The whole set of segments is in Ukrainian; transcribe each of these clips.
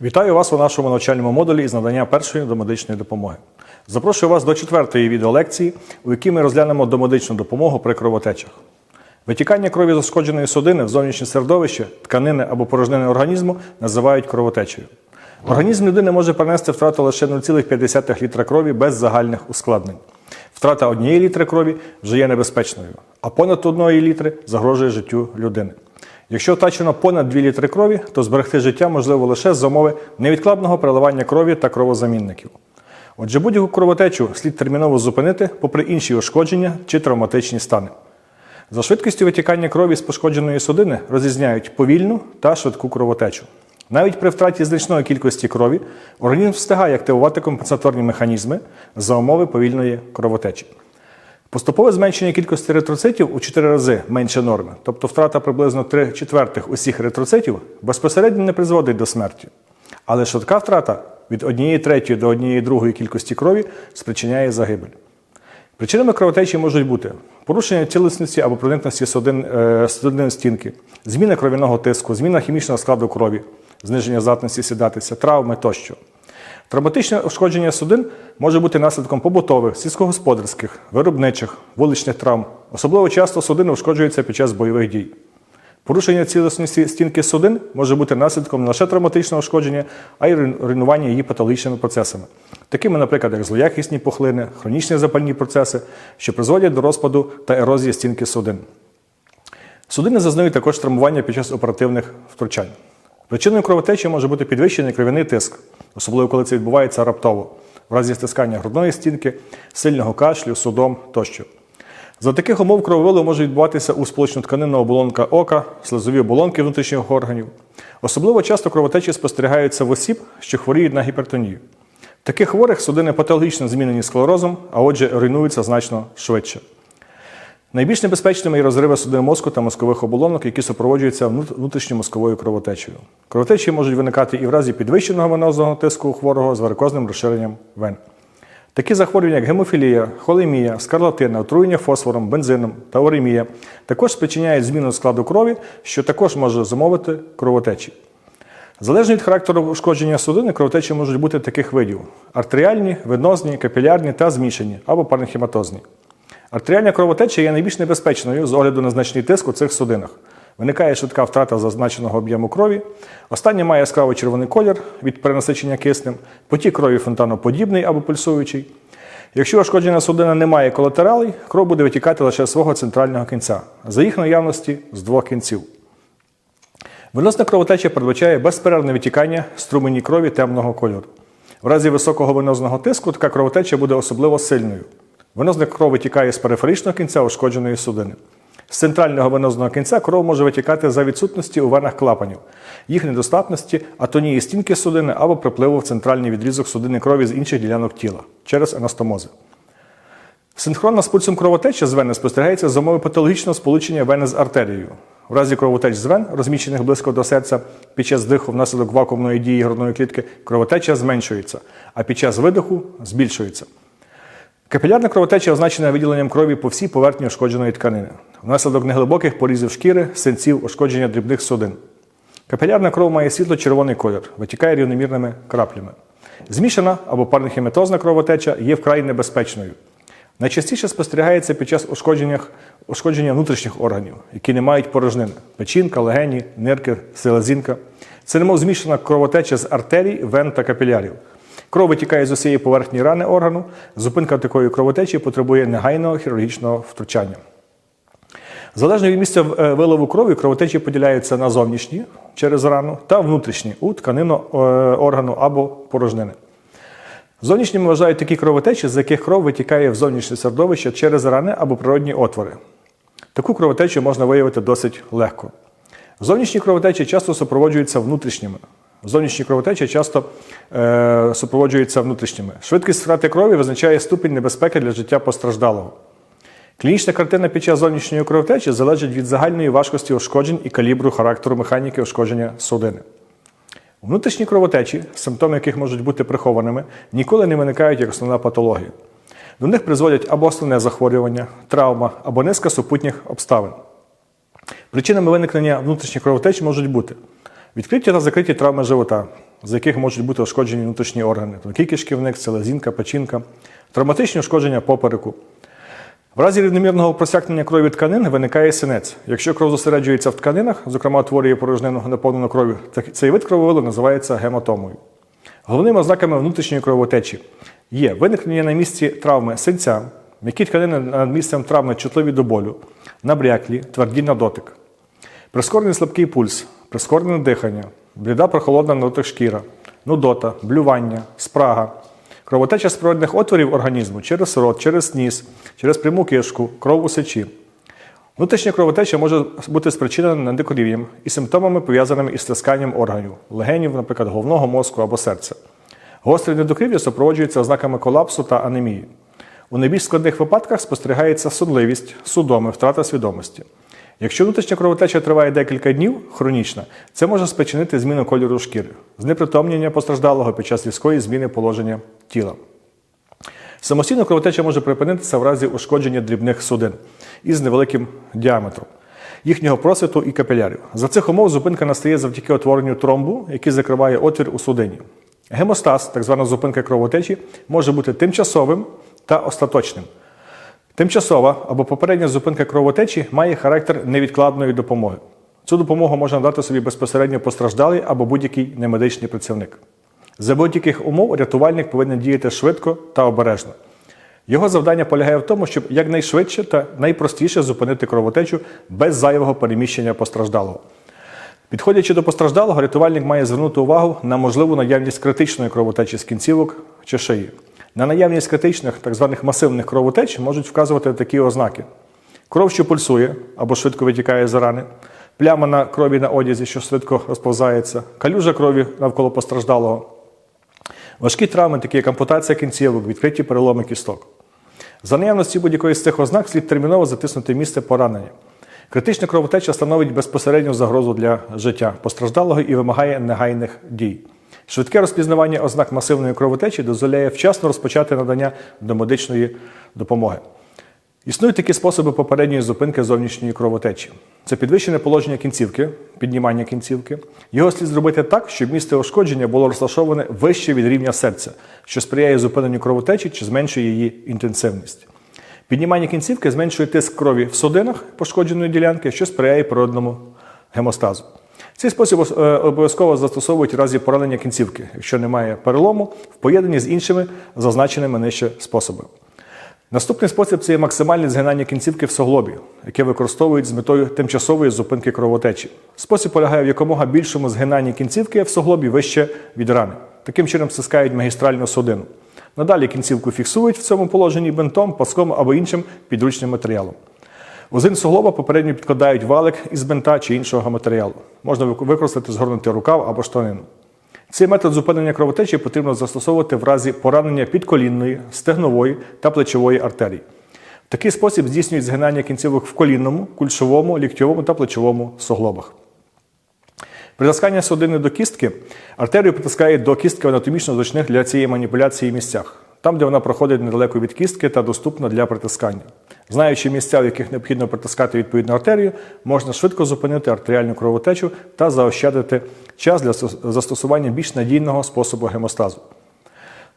Вітаю вас у нашому навчальному модулі із надання першої домедичної допомоги. Запрошую вас до четвертої відеолекції, у якій ми розглянемо домедичну допомогу при кровотечах. Витікання крові з ушкодженої судини в зовнішнє середовище, тканини або порожнини організму називають кровотечею. Організм людини може перенести втрату лише 0,5 літра крові без загальних ускладнень. Втрата однієї літри крові вже є небезпечною, а понад одної літри загрожує життю людини. Якщо втрачено понад 2 літри крові, то зберегти життя можливо лише за умови невідкладного переливання крові та кровозамінників. Отже, будь-яку кровотечу слід терміново зупинити, попри інші ушкодження чи травматичні стани. За швидкістю витікання крові з пошкодженої судини розрізняють повільну та швидку кровотечу. Навіть при втраті значної кількості крові організм встигає активувати компенсаторні механізми за умови повільної кровотечі. Поступове зменшення кількості еритроцитів у 4 рази менше норми, тобто втрата приблизно 3 четвертих усіх еритроцитів, безпосередньо не призводить до смерті. Але швидка втрата від 1 третьої до 1 другої кількості крові спричиняє загибель. Причинами кровотечі можуть бути порушення цілісності або проникності е, судинної стінки, зміна кров'яного тиску, зміна хімічного складу крові, зниження здатності сідатися, травми тощо. Травматичне ушкодження судин може бути наслідком побутових, сільськогосподарських, виробничих, вуличних травм. Особливо часто судини ушкоджуються під час бойових дій. Порушення цілісності стінки судин може бути наслідком не лише травматичного ушкодження, а й руйнування її патологічними процесами, такими, наприклад, як злоякісні пухлини, хронічні запальні процеси, що призводять до розпаду та ерозії стінки судин. Судини зазнають також травмування під час оперативних втручань. Причиною кровотечі може бути підвищений кров'яний тиск, особливо коли це відбувається раптово, в разі стискання грудної стінки, сильного кашлю, судом тощо. За таких умов крововилив може відбуватися у сполучно-тканинна оболонка ока, слизові оболонки внутрішніх органів. Особливо часто кровотечі спостерігаються в осіб, що хворіють на гіпертонію. В таких хворих судини патологічно змінені склерозом, а отже, руйнуються значно швидше. Найбільш небезпечними є розриви судин мозку та мозкових оболонок, які супроводжуються внутрішньомозковою кровотечею. Кровотечі можуть виникати і в разі підвищеного венозного тиску у хворого з варикозним розширенням вен. Такі захворювання, як гемофілія, холемія, скарлатина, отруєння фосфором, бензином та уремія, також спричиняють зміну складу крові, що також може замовити кровотечі. Залежно від характеру ушкодження судини, кровотечі можуть бути таких видів: артеріальні, венозні, капілярні та змішані або паренхематозні. Артеріальна кровотеча є найбільш небезпечною з огляду на значний тиск у цих судинах. Виникає швидка втрата зазначеного об'єму крові. Остання має яскраво червоний колір від перенасичення киснем, потік крові фонтаноподібний або пульсуючий. Якщо ушкоджена судина не має колатералей, кров буде витікати лише з свого центрального кінця, за їх наявності з двох кінців. Венозна кровотеча передбачає безперервне витікання струмені крові темного кольору. В разі високого венозного тиску така кровотеча буде особливо сильною. Венозна кров витікає з периферичного кінця ушкодженої судини. З центрального венозного кінця кров може витікати за відсутності у венах клапанів, їх недостатності, атонії стінки судини або припливу в центральний відрізок судини крові з інших ділянок тіла через анастомози. Синхронна з пульсом кровотеча з вени спостерігається за умови патологічного сполучення вени з артерією. В разі кровотеч з вен, розміщених близько до серця, під час диху внаслідок вакуумної дії грудної клітки кровотеча зменшується, а під час видиху збільшується. Капілярна кровотеча означена виділенням крові по всій поверхні ушкодженої тканини, внаслідок неглибоких порізів шкіри, синців, ушкодження дрібних судин. Капілярна кров має світло-червоний колір, витікає рівномірними краплями. Змішана або парнохематозна кровотеча є вкрай небезпечною. Найчастіше спостерігається під час ушкодження, ушкодження внутрішніх органів, які не мають порожнини печінка, легені, нирки, селезінка. Це немов змішана кровотеча з артерій, вен та капілярів. Кров витікає з усієї поверхні рани органу. Зупинка такої кровотечі потребує негайного хірургічного втручання. Залежно від місця е, виливу крові, кровотечі поділяються на зовнішні через рану та внутрішні у тканину е, органу або порожнини. Зовнішніми вважають такі кровотечі, з яких кров витікає в зовнішнє середовище через рани або природні отвори. Таку кровотечу можна виявити досить легко. Зовнішні кровотечі часто супроводжуються внутрішніми. Зовнішні кровотечі часто е, супроводжуються внутрішніми. Швидкість втрати крові визначає ступінь небезпеки для життя постраждалого. Клінічна картина під час зовнішньої кровотечі залежить від загальної важкості ушкоджень і калібру характеру механіки ушкодження судини. Внутрішні кровотечі, симптоми яких можуть бути прихованими, ніколи не виникають як основна патологія. До них призводять або основне захворювання, травма, або низка супутніх обставин. Причинами виникнення внутрішніх кровотеч можуть бути відкриті та закриті травми живота, за яких можуть бути ушкоджені внутрішні органи, тонкий кишківник, селезінка, печінка, травматичні ушкодження попереку. В разі рівномірного просякнення крові тканин виникає синець. Якщо кров зосереджується в тканинах, зокрема утворює порожнину наповнену кров'ю, цей вид крововилу називається гематомою. Головними ознаками внутрішньої кровотечі є виникнення на місці травми синця, м'які тканини над місцем травми чутливі до болю, набряклі, тверді на дотик, прискорений слабкий пульс, прискорене дихання, бліда прохолодна на шкіра, нудота, блювання, спрага, кровотеча з отворів організму через рот, через ніс, через пряму кишку, кров у сечі. Внутрішня кровотеча може бути спричинена недикорів'ям і симптомами, пов'язаними із стисканням органів, легенів, наприклад, головного мозку або серця. Гостре недокрів'я супроводжується ознаками колапсу та анемії. У найбільш складних випадках спостерігається судливість, судоми, втрата свідомості. Якщо внутрішня кровотеча триває декілька днів, хронічна, це може спричинити зміну кольору шкіри, знепритомнення постраждалого під час різкої зміни положення тіла. Самостійно кровотеча може припинитися в разі ушкодження дрібних судин із невеликим діаметром, їхнього просвіту і капілярів. За цих умов зупинка настає завдяки утворенню тромбу, який закриває отвір у судині. Гемостаз, так звана зупинка кровотечі, може бути тимчасовим та остаточним. Тимчасова або попередня зупинка кровотечі має характер невідкладної допомоги. Цю допомогу може надати собі безпосередньо постраждалий або будь-який немедичний працівник. За будь-яких умов рятувальник повинен діяти швидко та обережно. Його завдання полягає в тому, щоб якнайшвидше та найпростіше зупинити кровотечу без зайвого переміщення постраждалого. Підходячи до постраждалого, рятувальник має звернути увагу на можливу наявність критичної кровотечі з кінцівок чи шиї. На наявність критичних, так званих масивних кровотеч можуть вказувати такі ознаки: кров, що пульсує або швидко витікає з рани, пляма на крові на одязі, що швидко розповзається, калюжа крові навколо постраждалого, важкі травми, такі як ампутація кінцівок, відкриті переломи кісток. За наявності будь-якої з цих ознак слід терміново затиснути місце поранення. Критична кровотеча становить безпосередню загрозу для життя постраждалого і вимагає негайних дій. Швидке розпізнавання ознак масивної кровотечі дозволяє вчасно розпочати надання домедичної допомоги. Існують такі способи попередньої зупинки зовнішньої кровотечі. Це підвищене положення кінцівки, піднімання кінцівки. Його слід зробити так, щоб місце ушкодження було розташоване вище від рівня серця, що сприяє зупиненню кровотечі чи зменшує її інтенсивність. Піднімання кінцівки зменшує тиск крові в судинах пошкодженої ділянки, що сприяє природному гемостазу. Цей спосіб е, обов'язково застосовують у разі поранення кінцівки, якщо немає перелому, в поєднанні з іншими зазначеними нижче способами. Наступний спосіб це є максимальне згинання кінцівки в суглобі, яке використовують з метою тимчасової зупинки кровотечі. Спосіб полягає в якомога більшому згинанні кінцівки в суглобі вище від рани. Таким чином стискають магістральну судину. Надалі кінцівку фіксують в цьому положенні бинтом, паском або іншим підручним матеріалом. У суглоба попередньо підкладають валик із бинта чи іншого матеріалу. Можна використати згорнутий рукав або штанину. Цей метод зупинення кровотечі потрібно застосовувати в разі поранення підколінної, стегнової та плечової артерій. В такий спосіб здійснюють згинання кінцівок в колінному, кульшовому, ліктьовому та плечовому суглобах. Притискання судини до кістки артерію притискають до кістки анатомічно зручних для цієї маніпуляції місцях, там, де вона проходить недалеко від кістки та доступна для притискання. Знаючи місця, в яких необхідно притискати відповідну артерію, можна швидко зупинити артеріальну кровотечу та заощадити час для застосування більш надійного способу гемостазу.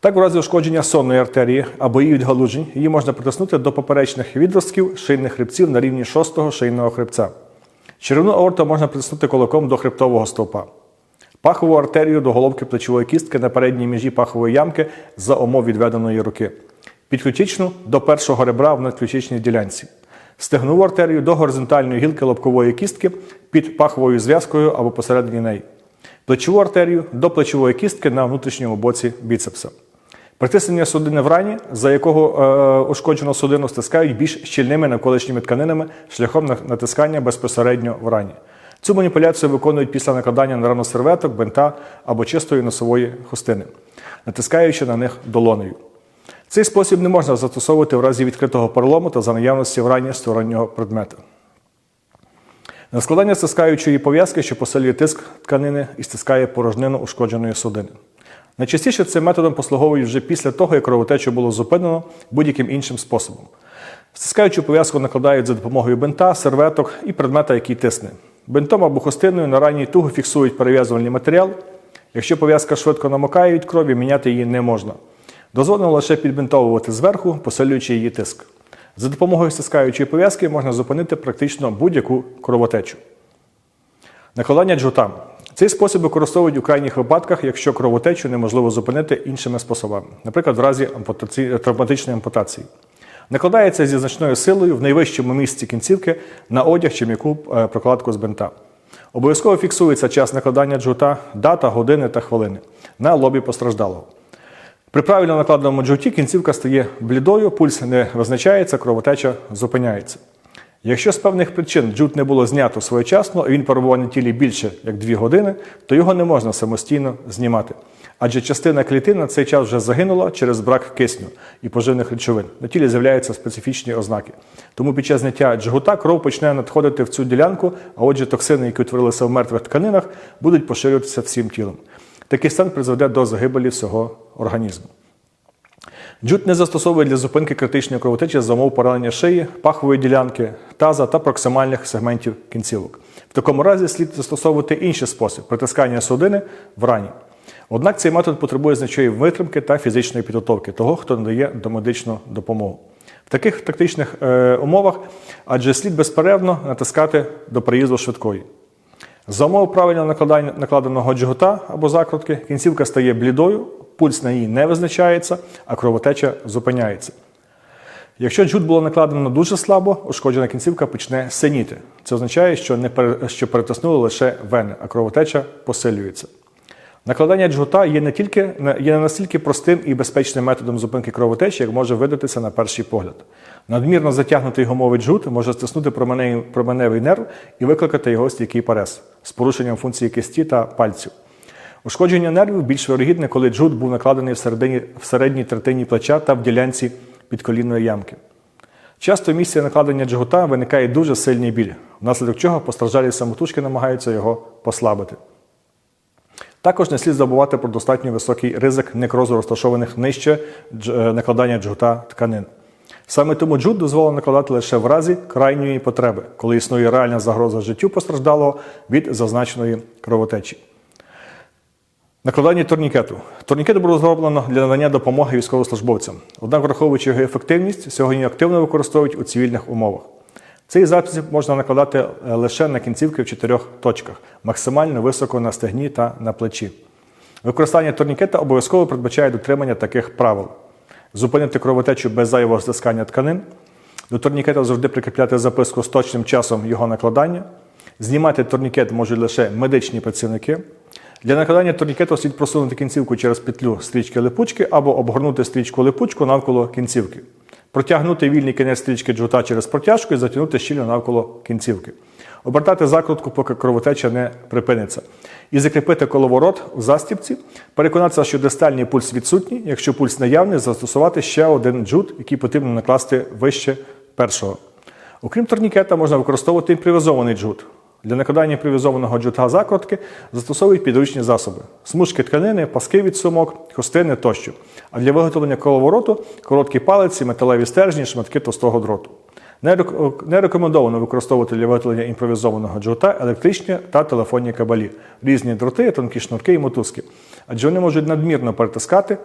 Так, у разі ушкодження сонної артерії або її відгалужень, її можна притиснути до поперечних відростків шийних хребців на рівні шостого шийного хребця. Черевну аорту можна притиснути кулаком до хребтового стовпа. Пахову артерію до головки плечової кістки на передній межі пахової ямки за умов відведеної руки. Підключичну до першого ребра в надключичній ділянці. Стегнову артерію до горизонтальної гілки лобкової кістки під паховою зв'язкою або посередині неї. Плечову артерію до плечової кістки на внутрішньому боці біцепса. Притиснення судини в рані, за якого е, ушкоджену судину стискають більш щільними навколишніми тканинами шляхом натискання безпосередньо в рані. Цю маніпуляцію виконують після накладання на рану серветок, бинта або чистої носової хустини, натискаючи на них долонею. Цей спосіб не можна застосовувати в разі відкритого перелому та за наявності в рані стороннього предмета. На складання стискаючої пов'язки, що посилює тиск тканини і стискає порожнину ушкодженої судини. Найчастіше цим методом послуговують вже після того, як кровотечу було зупинено будь-яким іншим способом. Стискаючу пов'язку накладають за допомогою бинта, серветок і предмета, який тисне. Бинтом або хустиною на ранній тугу фіксують перев'язувальний матеріал, Якщо пов'язка швидко намокає від крові, міняти її не можна. Дозволено лише підбинтовувати зверху, посилюючи її тиск. За допомогою стискаючої пов'язки можна зупинити практично будь-яку кровотечу. Накладання джута. Цей спосіб використовують у крайніх випадках, якщо кровотечу неможливо зупинити іншими способами, наприклад, в разі травматичної ампутації. Накладається зі значною силою в найвищому місці кінцівки на одяг чи м'яку е, прокладку з бинта. Обов'язково фіксується час накладання джута, дата, години та хвилини на лобі постраждалого. При правильно накладеному джуті кінцівка стає блідою, пульс не визначається, кровотеча зупиняється. Якщо з певних причин джут не було знято своєчасно, і він перебував на тілі більше як 2 години, то його не можна самостійно знімати. Адже частина клітин на цей час вже загинула через брак кисню і поживних речовин. На тілі з'являються специфічні ознаки. Тому під час зняття джгута кров почне надходити в цю ділянку, а отже, токсини, які утворилися в мертвих тканинах, будуть поширюватися всім тілом. Такий стан призведе до загибелі всього організму. Джут не застосовує для зупинки критичної кровотечі за умов поранення шиї, пахової ділянки, таза та проксимальних сегментів кінцівок. В такому разі слід застосовувати інший спосіб притискання судини в рані. Однак цей метод потребує значної витримки та фізичної підготовки того, хто надає домедичну допомогу. В таких тактичних е, умовах адже слід безперервно натискати до приїзду швидкої. За умов правильного накладання накладеного джгута або закрутки, кінцівка стає блідою, пульс на ній не визначається, а кровотеча зупиняється. Якщо джут було накладено дуже слабо, ушкоджена кінцівка почне синіти. Це означає, що, не що перетиснули лише вени, а кровотеча посилюється. Накладання джгута є не тільки є не настільки простим і безпечним методом зупинки кровотечі, як може видатися на перший погляд. Надмірно затягнутий гумовий джгут може стиснути променевий, нерв і викликати його стійкий парез з порушенням функції кисті та пальців. Ушкодження нервів більш вирогідне, коли джут був накладений в, середині, в середній третині плеча та в ділянці підколінної ямки. Часто в місці накладення джгута виникає дуже сильний біль, внаслідок чого постраждалі самотужки намагаються його послабити. Також не слід забувати про достатньо високий ризик некрозу розташованих нижче е, накладання джгута тканин. Саме тому джут дозволено накладати лише в разі крайньої потреби, коли існує реальна загроза життю постраждалого від зазначеної кровотечі. Накладання турнікету. Турнікет було зроблено для надання допомоги військовослужбовцям. Однак, враховуючи його ефективність, сьогодні активно використовують у цивільних умовах. Цей засіб можна накладати е, лише на кінцівки в чотирьох точках, максимально високо на стегні та на плечі. Використання турнікета обов'язково передбачає дотримання таких правил: зупинити кровотечу без зайвого стискання тканин, до турнікета завжди прикріпляти записку з точним часом його накладання. Знімати турнікет можуть лише медичні працівники. Для накладання турнікету слід просунути кінцівку через петлю стрічки липучки або обгорнути стрічку липучку навколо кінцівки. Протягнути вільний кінець стрічки джута через протяжку і затягнути щільно навколо кінцівки. Обертати закрутку, поки кровотеча не припиниться. І закріпити коловорот у застібці. Переконатися, що дистальний пульс відсутній. Якщо пульс наявний, застосувати ще один джут, який потрібно накласти вище першого. Окрім турнікета, можна використовувати імпровізований джут. Для накладання імпровізованого джута закрутки застосовують підручні засоби: смужки тканини, паски від сумок, хустини тощо. А для виготовлення коловороту короткі палиці, металеві стержні, шматки товстого дроту. Не рекомендовано використовувати для виготовлення імпровізованого джута електричні та телефонні кабелі, різні дроти, тонкі шнурки і мотузки, адже вони можуть надмірно перетискати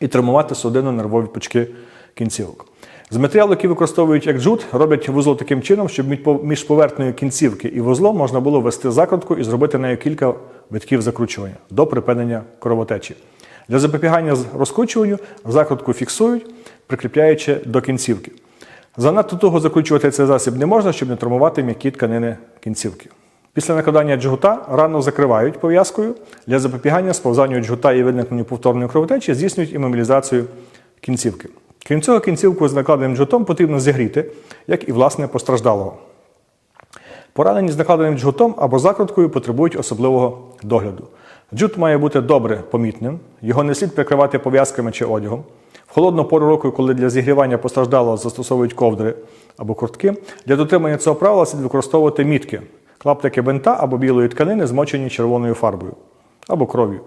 і травмувати судинно-нервові пучки кінцівок. З матеріалу, який використовують як джут, роблять вузол таким чином, щоб між пов- поверхнею кінцівки і вузлом можна було ввести закрутку і зробити нею кілька витків закручування до припинення кровотечі. Для запобігання розкручуванню закрутку фіксують, прикріпляючи до кінцівки. Занадто туго закручувати цей засіб не можна, щоб не травмувати м'які тканини кінцівки. Після накладання джгута рану закривають пов'язкою. Для запобігання сповзанню джгута і виникненню повторної кровотечі здійснюють імобілізацію кінцівки. Крім цього, кінцівку з накладеним джгутом потрібно зігріти, як і власне постраждалого. Поранені з накладеним джгутом або закруткою потребують особливого догляду. Джут має бути добре помітним, його не слід прикривати пов'язками чи одягом. В холодну пору року, коли для зігрівання постраждалого застосовують ковдри або куртки, для дотримання цього правила слід використовувати мітки, клаптики бинта або білої тканини, змочені червоною фарбою або кров'ю.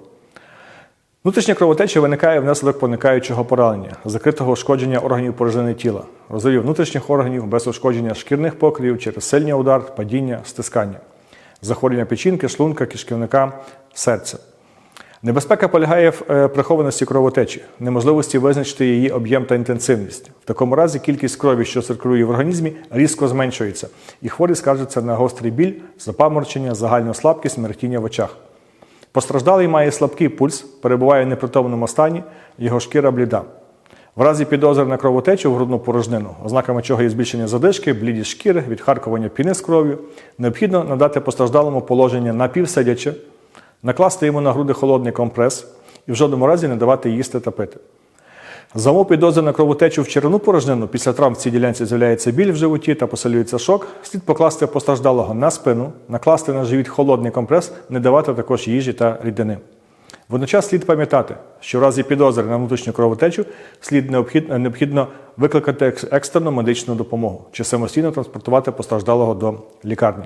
Внутрішня кровотеча виникає внаслідок проникаючого поранення, закритого ушкодження органів порожнини тіла, розривів внутрішніх органів без ушкодження шкірних покривів через сильний удар, падіння, стискання, захворювання печінки, шлунка, кишківника, серця. Небезпека полягає в е, прихованості кровотечі, неможливості визначити її об'єм та інтенсивність. В такому разі кількість крові, що циркулює в організмі, різко зменшується, і хворий скаржиться на гострий біль, запаморочення, загальну слабкість, мерехтіння в очах. Постраждалий має слабкий пульс, перебуває в непритомному стані, його шкіра бліда. В разі підозри на кровотечу в грудну порожнину, ознаками чого є збільшення задишки, блідість шкіри, відхаркування піни з кров'ю, необхідно надати постраждалому положення напівсидяче, накласти йому на груди холодний компрес і в жодному разі не давати їсти та пити. За умов підозри на кровотечу в черевну порожнину після травм в цій ділянці з'являється біль в животі та посилюється шок, слід покласти постраждалого на спину, накласти на живіт холодний компрес, не давати також їжі та рідини. Водночас слід пам'ятати, що в разі підозри на внутрішню кровотечу слід необхідно, необхідно викликати екс- екстрену медичну допомогу чи самостійно транспортувати постраждалого до лікарні.